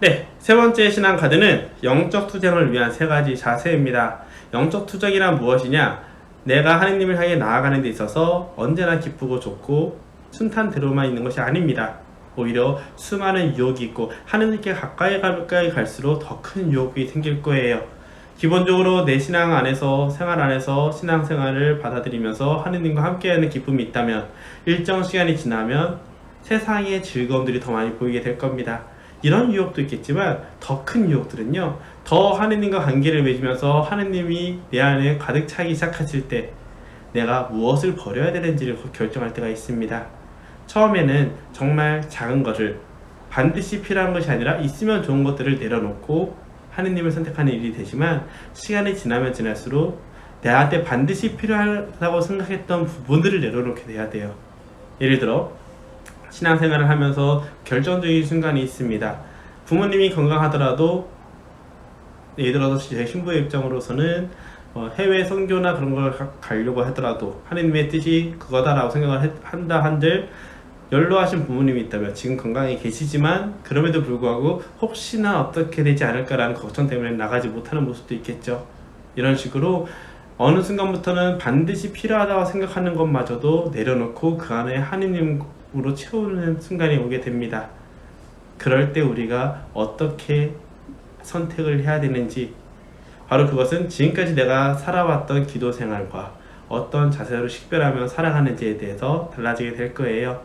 네, 세 번째 신앙 카드는 영적 투쟁을 위한 세 가지 자세입니다. 영적 투쟁이란 무엇이냐? 내가 하느님을 향해 나아가는 데 있어서 언제나 기쁘고 좋고 순탄대로만 있는 것이 아닙니다. 오히려 수많은 유혹이 있고 하느님께 가까이 가까이 갈수록 더 큰 유혹이 생길 거예요. 기본적으로 내 신앙 안에서 생활 안에서 신앙 생활을 받아들이면서 하느님과 함께하는 기쁨이 있다면 일정 시간이 지나면 세상의 즐거움들이 더 많이 보이게 될 겁니다. 이런 유혹도 있겠지만 더 큰 유혹들은요. 더 하느님과 관계를 맺으면서 하느님이 내 안에 가득 차기 시작하실 때 내가 무엇을 버려야 되는지를 결정할 때가 있습니다. 처음에는 정말 작은 것을 반드시 필요한 것이 아니라 있으면 좋은 것들을 내려놓고 하느님을 선택하는 일이 되지만 시간이 지나면 지날수록 내한테 반드시 필요하다고 생각했던 부분들을 내려놓게 돼야 돼요. 예를 들어 신앙생활을 하면서 결정적인 순간이 있습니다. 부모님이 건강하더라도 예를 들어서 제 신부의 입장으로서는 어, 해외 선교나 그런 걸 가- 가려고 하더라도 하느님의 뜻이 그거다라고 생각을 했- 한다 한들 연로하신 부모님이 있다면 지금 건강히 계시지만 그럼에도 불구하고 혹시나 어떻게 되지 않을까라는 걱정 때문에 나가지 못하는 모습도 있겠죠. 이런 식으로 어느 순간부터는 반드시 필요하다고 생각하는 것마저도 내려놓고 그 안에 하느님 으로 채우는 순간이 오게 됩니다. 그럴 때 우리가 어떻게 선택을 해야 되는지 바로 그것은 지금까지 내가 살아왔던 기도 생활과 어떤 자세로 식별하며 살아가는지에 대해서 달라지게 될 거예요.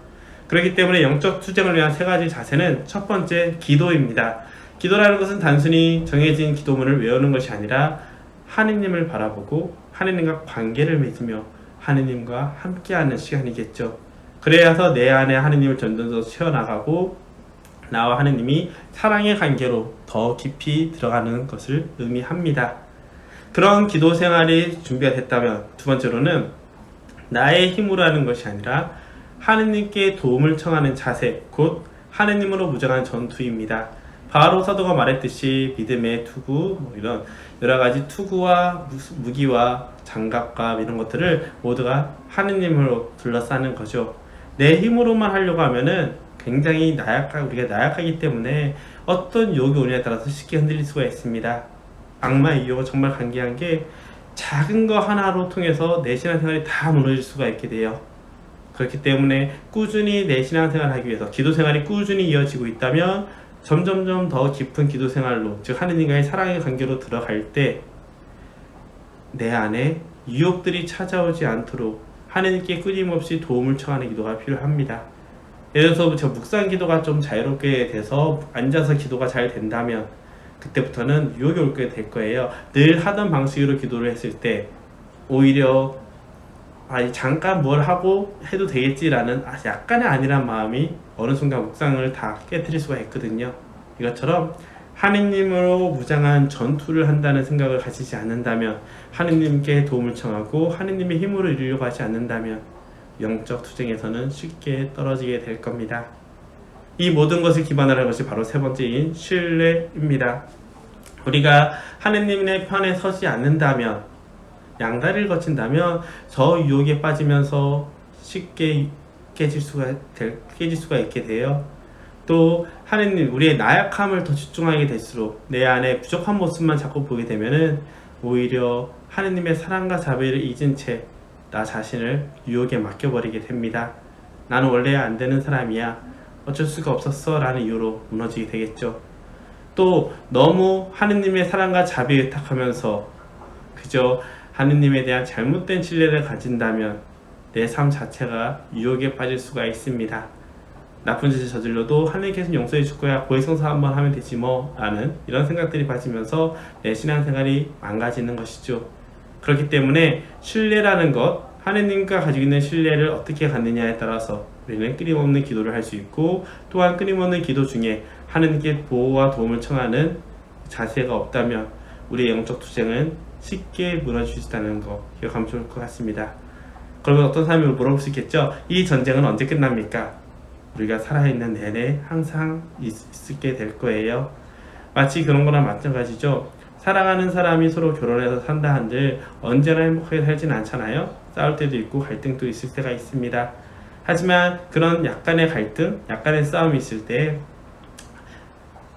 그렇기 때문에 영적 투쟁을 위한 세 가지 자세는 첫 번째 기도입니다. 기도라는 것은 단순히 정해진 기도문을 외우는 것이 아니라 하느님을 바라보고 하느님과 관계를 맺으며 하느님과 함께하는 시간이겠죠. 그래야서 내 안에 하느님을 더 채워나가고 나와 하느님이 사랑의 관계로 더 깊이 들어가는 것을 의미합니다. 그런 기도 생활이 준비가 됐다면 두 번째로는 나의 힘으로 하는 것이 아니라 하느님께 도움을 청하는 자세, 곧 하느님으로 무장한 전투입니다. 바로 사도가 말했듯이 믿음의 투구, 뭐 이런 여러 가지 투구와 무- 무기와 장갑과 이런 것들을 모두가 하느님으로 둘러싸는 거죠. 내 힘으로만 하려고 하면은 굉장히 나약하 우리가 나약하기 때문에 어떤 유혹이 오냐에 따라서 쉽게 흔들릴 수가 있습니다. 악마의 유혹은 정말 간계한 게 작은 거 하나로 통해서 내 신앙생활이 다 무너질 수가 있게 돼요. 그렇기 때문에 꾸준히 내 신앙생활을 하기 위해서 기도 생활이 꾸준히 이어지고 있다면 점점점 더 깊은 기도 생활로 즉 하느님과의 사랑의 관계로 들어갈 때 내 안에 유혹들이 찾아오지 않도록 하느님께 끊임없이 도움을 청하는 기도가 필요합니다. 예를 들어서 저 묵상 기도가 좀 자유롭게 돼서 앉아서 기도가 잘 된다면 그때부터는 유혹이 올게 될 거예요. 늘 하던 방식으로 기도를 했을 때 오히려 아니 잠깐 뭘 하고 해도 되겠지라는 아, 약간의 아니란 마음이 어느 순간 묵상을 다 깨뜨릴 수가 있거든요. 이것처럼 하느님으로 무장한 전투를 한다는 생각을 가지지 않는다면 하느님께 도움을 청하고 하느님의 힘으로 이루려고 하지 않는다면 영적 투쟁에서는 쉽게 떨어지게 될 겁니다. 이 모든 것을 기반으로 하는 것이 바로 세 번째인 신뢰입니다. 우리가 하느님의 편에 서지 않는다면 양다리를 거친다면 저 유혹에 빠지면서 쉽게 깨질 수가 될, 깨질 수가 있게 돼요. 또 하느님 우리의 나약함을 더 집중하게 될수록 내 안에 부족한 모습만 자꾸 보게 되면은 오히려 하느님의 사랑과 자비를 잊은 채 나 자신을 유혹에 맡겨버리게 됩니다. 나는 원래 안 되는 사람이야. 어쩔 수가 없었어. 라는 이유로 무너지게 되겠죠. 또 너무 하느님의 사랑과 자비에 의탁하면서 그저 하느님에 대한 잘못된 신뢰를 가진다면 내 삶 자체가 유혹에 빠질 수가 있습니다. 나쁜 짓을 저질러도 하느님께서 용서해 줄 거야 고해성사 한번 하면 되지 뭐 라는 이런 생각들이 빠지면서 내 신앙생활이 망가지는 것이죠. 그렇기 때문에 신뢰라는 것 하느님과 가지고 있는 신뢰를 어떻게 갖느냐에 따라서 우리는 끊임없는 기도를 할 수 있고 또한 끊임없는 기도 중에 하느님께 보호와 도움을 청하는 자세가 없다면 우리의 영적 투쟁은 쉽게 무너질 수 있다는 거 기억하면 좋을 것 같습니다. 그러면 어떤 사람이 물어볼 수 있겠죠? 이 전쟁은 언제 끝납니까? 우리가 살아있는 내내 항상 있, 있게 될 거예요. 마치 그런 거랑 마찬가지죠. 사랑하는 사람이 서로 결혼해서 산다 한들 언제나 행복하게 살진 않잖아요. 싸울 때도 있고 갈등도 있을 때가 있습니다. 하지만 그런 약간의 갈등, 약간의 싸움이 있을 때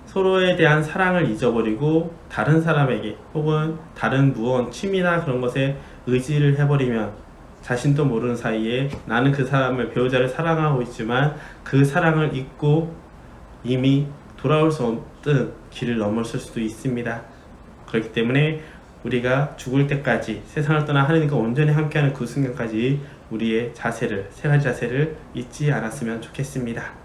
서로에 대한 사랑을 잊어버리고 다른 사람에게 혹은 다른 무언 취미나 그런 것에 의지를 해버리면 자신도 모르는 사이에 나는 그 사람을 배우자를 사랑하고 있지만 그 사랑을 잊고 이미 돌아올 수 없는 길을 넘었을 수도 있습니다. 그렇기 때문에 우리가 죽을 때까지 세상을 떠나 하느님과 온전히 함께하는 그 순간까지 우리의 자세를 세 가지 자세를 잊지 않았으면 좋겠습니다.